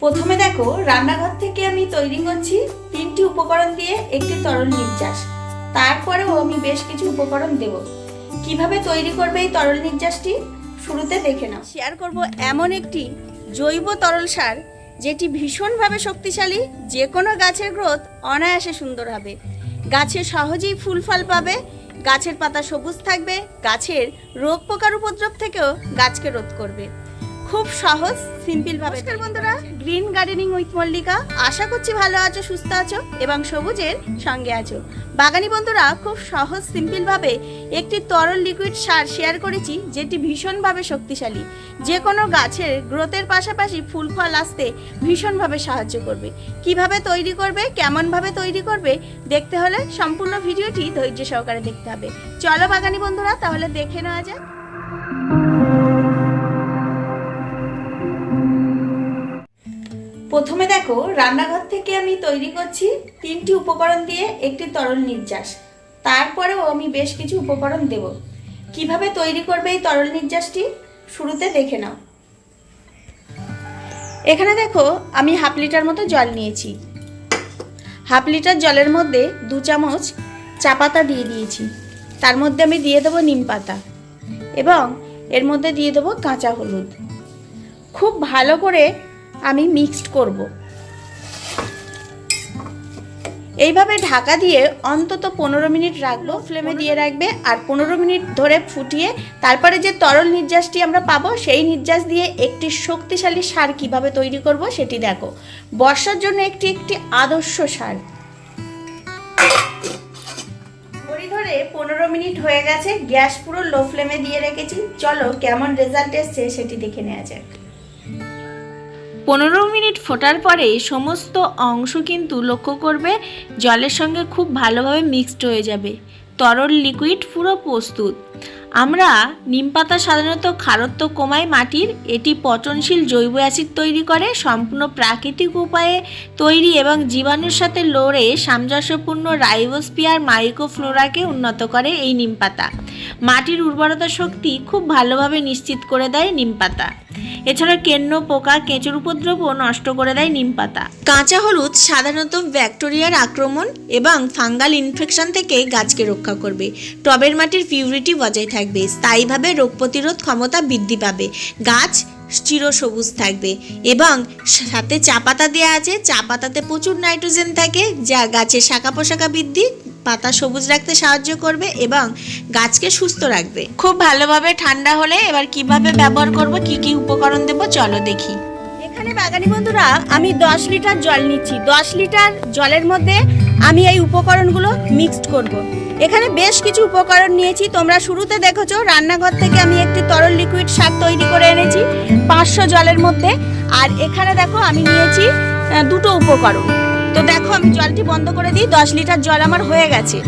প্রথমে দেখো, রান্নাঘর থেকে আমি তৈরি করছি তিনটি উপকরণ দিয়ে একটি তরল নির্যাস। তারপরেও আমি বেশ কিছু উপকরণ দেব। কীভাবে তৈরি করবে এই তরল নির্যাসটি? শুরুতে দেখে নাও। শেয়ার করব এমন একটি জৈব তরল সার, যেটি ভীষণভাবে শক্তিশালী যে কোনো গাছের গ্রোথ অনায়াসে সুন্দর হবে। গাছে সহজেই ফুল ফল পাবে, গাছের পাতা সবুজ থাকবে, গাছের রোগ পোকার উপদ্রব থেকেও গাছকে রোধ করবে। খুব সহজ সিম্পল ভাবে নমস্কার বন্ধুরা। গ্রিন গার্ডেনিং উইথ মল্লিকা আশা করছি ভালো আছো সুস্থ আছো এবং সবুজের সঙ্গে আছো। বাগানি বন্ধুরা খুব সহজ সিম্পল ভাবে একটি তরল লিকুইড সার শেয়ার করেছি যেটি ভীষণভাবে শক্তিশালী। যে কোনো গাছের গ্রোথের পাশাপাশি ফুল ফল আসতে ভীষণভাবে সাহায্য করবে। কীভাবে তৈরি করবে কেমনভাবে তৈরি করবে দেখতে হলে সম্পূর্ণ ভিডিওটি ধৈর্য সহকারে দেখতে হবে। চলো বাগানি বন্ধুরা তাহলে দেখে নেওয়া যাক। প্রথমে দেখো, রান্নাঘর থেকে আমি তৈরি করছি তিনটি উপকরণ দিয়ে একটি তরল নির্যাস। তারপরেও আমি বেশ কিছু উপকরণ দেব। কীভাবে তৈরি করবে এই তরল নির্যাসটি? শুরুতে দেখে নাও। এখানে দেখো, আমি হাফ লিটার মতো জল নিয়েছি। হাফ লিটার জলের মধ্যে দু চামচ চা পাতা দিয়ে দিয়েছি। তার মধ্যে আমি দিয়ে দেবো নিম পাতা এবং এর মধ্যে দিয়ে দেবো কাঁচা হলুদ। খুব ভালো করে আমি মিক্সড করব। এইভাবে ঢাকা দিয়ে অন্তত পনেরো মিনিট রাখব ফ্লেমে দিয়ে রাখবে আর পনেরো মিনিট ধরে ফুটিয়ে তারপরে যে তরল নির্যাসটি আমরা পাবো সেই নির্যাস দিয়ে একটি শক্তিশালী সার কীভাবে তৈরি করব সেটি দেখো। বর্ষার জন্য একটি একটি আদর্শ সার। ধরে পনেরো মিনিট হয়ে গেছে গ্যাস পুরো লো ফ্লেমে দিয়ে রেখেছি। চলো কেমন রেজাল্ট এসছে সেটি দেখে নেওয়া যাক। পনেরো মিনিট ফোটার পরে সমস্ত অংশ কিন্তু লক্ষ্য করবে জলের সঙ্গে খুব ভালোভাবে মিক্সড হয়ে যাবে। তরল লিকুইড পুরো প্রস্তুত। আমরা নিম পাতা সাধারণত খারত্ব কমায় মাটির, এটি পচনশীল জৈব অ্যাসিড তৈরি করে, সম্পূর্ণ প্রাকৃতিক উপায়ে তৈরি এবং জীবাণুর সাথে লড়ে সামঞ্জস্যপূর্ণ রাইবোস্পিয়ার মাইক্রোফ্লোরাকে উন্নত করে এই নিম পাতা। মাটির উর্বরতা শক্তি খুব ভালোভাবে নিশ্চিত করে দেয় নিম পাতা। এছাড়া কেন্ন, পোকা, কেঁচোর উপদ্রবও নষ্ট করে দেয় নিম পাতা। কাঁচা হলুদ সাধারণত ব্যাকটেরিয়ার আক্রমণ এবং ফাঙ্গাল ইনফেকশন থেকে গাছকে রক্ষা করবে। টবের মাটির পিউরিটি বজায় থাকবে। স্থায়ীভাবে রোগ প্রতিরোধ ক্ষমতা বৃদ্ধি পাবে। গাছ চিরসবুজ থাকবে এবং সাথে চা পাতা দেওয়া আছে। চা পাতাতে প্রচুর নাইট্রোজেন থাকে, যা গাছের শাখা পোশাখা বৃদ্ধি পাতা সবুজ রাখতে সাহায্য করবে এবং গাছকে সুস্থ রাখবে। খুব ভালোভাবে ঠান্ডা হলে এবার কীভাবে ব্যবহার করব, কি কি উপকরণ দেব, চলো দেখি। এখানে বাগানি বন্ধুরা, আমি দশ লিটার জল নিচ্ছি। দশ লিটার জলের মধ্যে আমি এই উপকরণগুলো মিক্সড করব। এখানে বেশ কিছু উপকরণ নিয়েছি। তোমরা শুরুতে দেখেছ, রান্নাঘর থেকে আমি একটি তরল লিকুইড সার তৈরি করে এনেছি পাঁচশো জলের মধ্যে। আর এখানে দেখো, আমি নিয়েছি দুটো উপকরণ। তো দেখো, আমি জলটি বন্ধ করে দিই, দশ লিটার জল আমার হয়ে গেছে।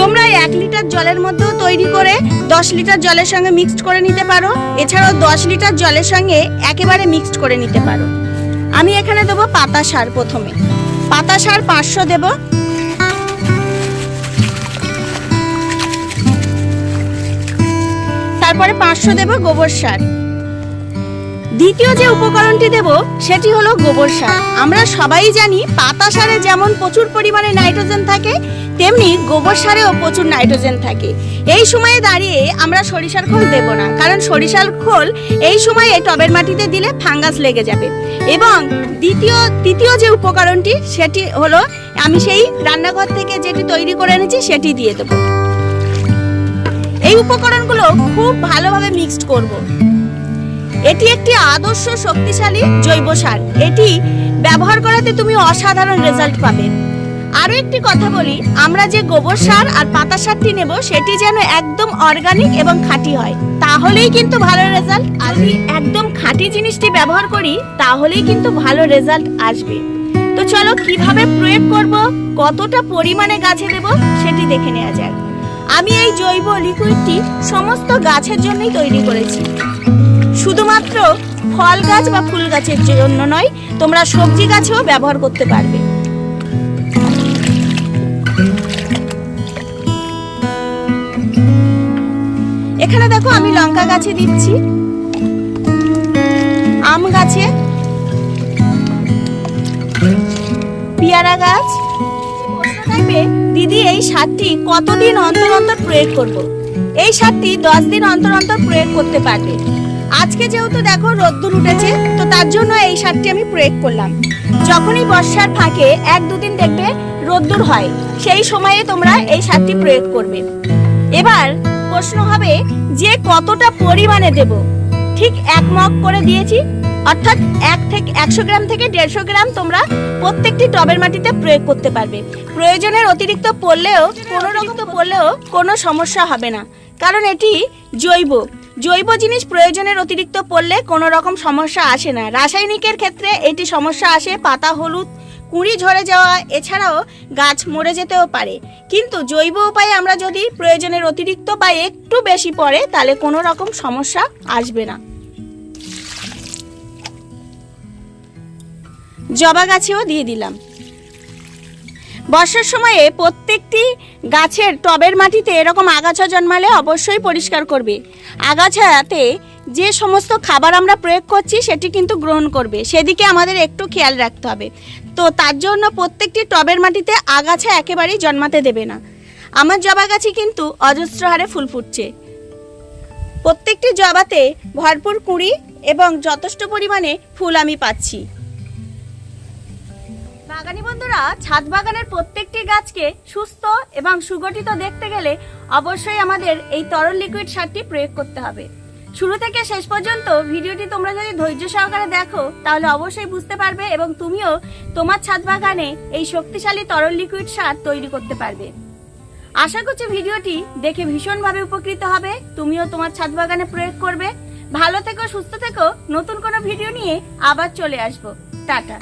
তোমরা এক লিটার জলের মধ্যেও তৈরি করে দশ লিটার জলের সঙ্গে মিক্সড করে নিতে পারো। এছাড়াও দশ লিটার জলের সঙ্গে একেবারে মিক্সড করে নিতে পারো। আমি এখানে দেবো পাতা সার প্রথমে। পাতা সার পাঁচশো দেবো। তারপরে পাঁচশো দেবো গোবর সার। দ্বিতীয় যে উপকরণটি দেব, সেটি হলো গোবর সার। আমরা সবাই জানি পাতা সারে যেমন প্রচুর পরিমাণে নাইট্রোজেন থাকে, তেমনি গোবর সারেও প্রচুর নাইট্রোজেন থাকে। এই সময়ে দাঁড়িয়ে আমরা সরিষার খোল দেব না, কারণ সরিষার খোল এই সময়ে টবের মাটিতে দিলে ফাঙ্গাস লেগে যাবে। এবং দ্বিতীয়, তৃতীয় যে উপকরণটি, সেটি হলো আমি সেই রান্নাঘর থেকে যেটি তৈরি করে এনেছি, সেটি দিয়ে দেবো। এই উপকরণগুলো খুব ভালোভাবে মিক্সড করব। এটি একটি আদর্শ শক্তিশালী জৈব সার। এটি ব্যবহার করাতে তুমি অসাধারণ রেজাল্ট পাবে। আরও একটি কথা বলি, আমরা যে গোবর সার আর পাতা সারটি নেব, সেটি যেন একদম অর্গানিক এবং খাঁটি হয়। তাহলেই কিন্তু ভালো রেজাল্ট আমি একদম খাঁটি জিনিসটি ব্যবহার করি, তাহলেই কিন্তু ভালো রেজাল্ট আসবে। তো চলো, কীভাবে প্রয়োগ করব, কতটা পরিমাণে গাছে দেব, সেটি দেখে নেওয়া যাক। আমি এই জৈব লিকুইডটি সমস্ত গাছের জন্যই তৈরি করেছি। শুধুমাত্র ফল গাছ বা ফুল গাছের জন্য নয়, তোমরা সবজি গাছেও ব্যবহার করতে পারবে। এখানে দেখো আমি লঙ্কা গাছে দিচ্ছি। আম গাছে। চারা গাছ। দিদি, এই সারটি কতদিন অন্তর অন্তর প্রয়োগ করব। এই সারটি দশ দিন অন্তর অন্তর প্রয়োগ করতে পারবে। আজকে যেহেতু দেখো রোদ্দুর উঠেছে, তো তার জন্য এই সারটি আমি প্রয়োগ করলাম। যখনই বর্ষার ফাঁকে এক দুদিন দেখবে রোদ্দুর হয়, সেই সময়ে তোমরা এই সারটি প্রয়োগ করবে। এবার প্রশ্ন হবে, যে কতটা পরিমাণে দেব? ঠিক এক মগ করে দিয়েছি, অর্থাৎ এক থেকে একশো গ্রাম থেকে দেড়শো গ্রাম তোমরা প্রত্যেকটি টবের মাটিতে প্রয়োগ করতে পারবে। প্রয়োজনের অতিরিক্ত পড়লেও, কোনো রকম পড়লেও কোনো সমস্যা হবে না, কারণ এটি জৈব। জৈব জিনিস প্রয়োজনের অতিরিক্ত পড়লে কোনো রকম সমস্যা আসে না। রাসায়নিকের ক্ষেত্রে এটি সমস্যা আসে পাতা, হলুদ, কুঁড়ি ঝরে যাওয়া, এছাড়াও গাছ মরে যেতেও পারে। কিন্তু জৈব উপায়ে আমরা যদি প্রয়োজনের অতিরিক্ত বা একটু বেশি পড়ে, তাহলে কোনো রকম সমস্যা আসবে না। জবা গাছেও দিয়ে দিলাম। বর্ষার সময়ে প্রত্যেকটি গাছের টবের মাটিতে এরকম আগাছা জন্মালে অবশ্যই পরিষ্কার করবে। আগাছাতে যে সমস্ত খাবার আমরা প্রয়োগ করছি, সেটি কিন্তু গ্রহণ করবে। সেদিকে আমাদের একটু খেয়াল রাখতে হবে। তো তার জন্য প্রত্যেকটি টবের মাটিতে আগাছা একেবারেই জন্মাতে দেবে না। আমার জবা গাছে কিন্তু অজস্র হারে ফুল ফুটছে। প্রত্যেকটি জবাতে ভরপুর কুঁড়ি এবং যথেষ্ট পরিমাণে ফুল আমি পাচ্ছি। বাগানি বন্ধুরা, ছাদ বাগানের প্রত্যেকটি গাছকে সুস্থ এবং সুগঠিত দেখতে গেলে অবশ্যই আমাদের এই তরল লিকুইড সারটি প্রয়োগ করতে হবে। শুরু থেকে শেষ পর্যন্ত ভিডিওটি তোমরা যদি ধৈর্য সহকারে দেখো, তাহলে অবশ্যই বুঝতে পারবে এবং তুমিও তোমার ছাদ বাগানে এই শক্তিশালী তরল লিকুইড সার তৈরি করতে পারবে। আশা করছি ভিডিওটি দেখে ভীষণভাবে উপকৃত হবে, তুমিও তোমার ছাদ বাগানে প্রয়োগ করবে। ভালো থেকো, সুস্থ থেকো, নতুন কোনো ভিডিও নিয়ে আবার চলে আসব। টাটা।